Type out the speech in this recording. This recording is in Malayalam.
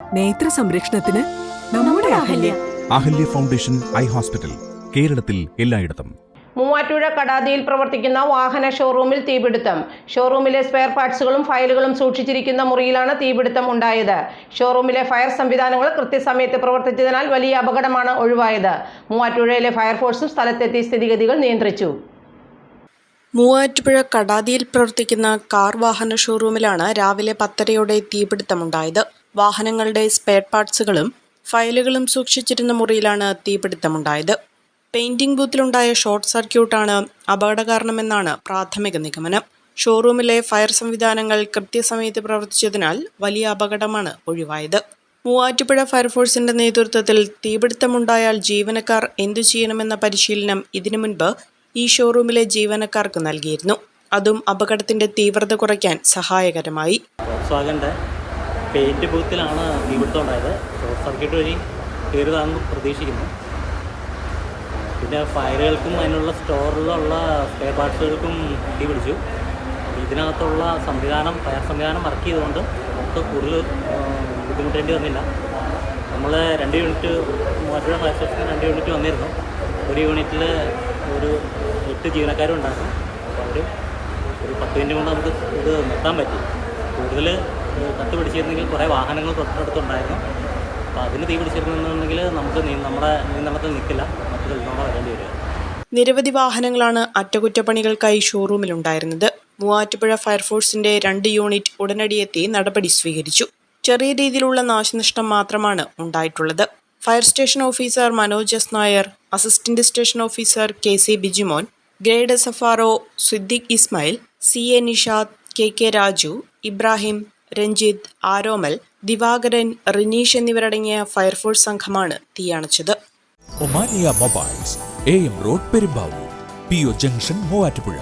നേത്ര സംരക്ഷണത്തിന് നമ്മുടെ Ahalya. Ahalya foundation eye hospital കേരളത്തിൽ എല്ലായിടത്തും. മൂവാറ്റുപുഴ കടാതിയിൽ പ്രവർത്തിക്കുന്ന വാഹന ഷോറൂമിൽ തീപിടുത്തം. ഷോറൂമിലെ സ്പെയർ പാർട്സുകളും ഫയലുകളും സൂക്ഷിച്ചിരിക്കുന്ന മുറിയിലാണ് തീപിടുത്തം ഉണ്ടായത്. ഷോറൂമിലെ ഫയർ സംവിധാനങ്ങൾ കൃത്യസമയത്ത് പ്രവർത്തിച്ചതിനാൽ വലിയ അപകടമാണ് ഒഴിവായത്. മൂവാറ്റുപുഴയിലെ ഫയർഫോഴ്സും സ്ഥലത്തെത്തി സ്ഥിതിഗതികൾ നിയന്ത്രിച്ചു. മൂവാറ്റുപുഴ കടാതിയിൽ പ്രവർത്തിക്കുന്ന കാർ വാഹന ഷോറൂമിലാണ് രാവിലെ പത്തരയോടെ തീപിടുത്തമുണ്ടായത്. വാഹനങ്ങളുടെ സ്പെയർ പാർട്സുകളും ഫയലുകളും സൂക്ഷിച്ചിരുന്ന മുറിയിലാണ് തീപിടുത്തമുണ്ടായത്. പെയിന്റിംഗ് ബൂത്തിലുണ്ടായ ഷോർട്ട് സർക്യൂട്ടാണ് അപകട കാരണമെന്നാണ് പ്രാഥമിക നിഗമനം. ഷോറൂമിലെ ഫയർ സംവിധാനങ്ങൾ കൃത്യസമയത്ത് പ്രവർത്തിച്ചതിനാൽ വലിയ അപകടമാണ് ഒഴിവായത്. മൂവാറ്റുപുഴ ഫയർഫോഴ്സിന്റെ നേതൃത്വത്തിൽ തീപിടുത്തമുണ്ടായാൽ ജീവനക്കാർ എന്തു ചെയ്യണമെന്ന പരിശീലനം ഇതിനു മുൻപ് ഈ ഷോറൂമിലെ ജീവനക്കാർക്ക് നൽകിയിരുന്നു. അതും അപകടത്തിന്റെ തീവ്രത കുറയ്ക്കാൻ സഹായകരമായി. പെയിന്റ് ബൂത്തിലാണ് ഇവിടുത്തെ ഉണ്ടായത് ഷോർട്ട് സർക്യൂട്ട് വഴി കയറിയതാണെന്ന് പ്രതീക്ഷിക്കുന്നു. പിന്നെ ഫയലുകൾക്കും അതിനുള്ള സ്റ്റോറിലുള്ള സ്പെയർ പാർട്സുകൾക്കും തീ പിടിച്ചു. ഇതിനകത്തുള്ള സംവിധാനം ഫയർ സംവിധാനം വർക്ക് ചെയ്തുകൊണ്ട് നമുക്ക് കൂടുതൽ ബുദ്ധിമുട്ടേണ്ടി വന്നില്ല. നമ്മൾ രണ്ട് യൂണിറ്റ് മൂവാറ്റുപുഴ ഫയർ സ്റ്റേഷനിൽ രണ്ട് യൂണിറ്റ് വന്നിരുന്നു. ഒരു യൂണിറ്റിൽ ഒരു എട്ട് ജീവനക്കാരും ഉണ്ടായിരുന്നു അപ്പോൾ അവർ ഒരു പത്ത് മിനിറ്റ് കൊണ്ട് നമുക്ക് ഇത് നിർത്താൻ പറ്റി. കൂടുതൽ കത്ത് പിടിച്ചിരുന്നെങ്കിൽ കുറേ വാഹനങ്ങൾ തൊട്ടടുത്തുണ്ടായിരുന്നു. അപ്പോൾ അതിന് തീ പിടിച്ചിരുന്നുണ്ടെങ്കിൽ നമുക്ക് നമ്മുടെ നിയന്ത്രണത്തിൽ നിൽക്കില്ല. മറ്റു സ്ഥലത്തോടെ വരേണ്ടി വരിക. നിരവധി വാഹനങ്ങളാണ് അറ്റകുറ്റപ്പണികൾക്കായി ഷോറൂമിലുണ്ടായിരുന്നത്. മൂവാറ്റുപുഴ ഫയർഫോഴ്സിന്റെ രണ്ട് യൂണിറ്റ് ഉടനടി എത്തി നടപടി സ്വീകരിച്ചു. ചെറിയ രീതിയിലുള്ള നാശനഷ്ടം മാത്രമാണ് ഉണ്ടായിട്ടുള്ളത്. Fire station officer Manoj S Nair assistant station officer K C Bijimon grade O Siddique Ismail C A Nishad K K Raju Ibrahim Ranjith Aromal Divakaran Rineesh എന്നിവരടങ്ങിയ ഫയർഫോഴ്സ് സംഘമാണ് തീയണച്ചത്. Omania mobiles A M road Perumbavoor P O junction Muvattupuzha.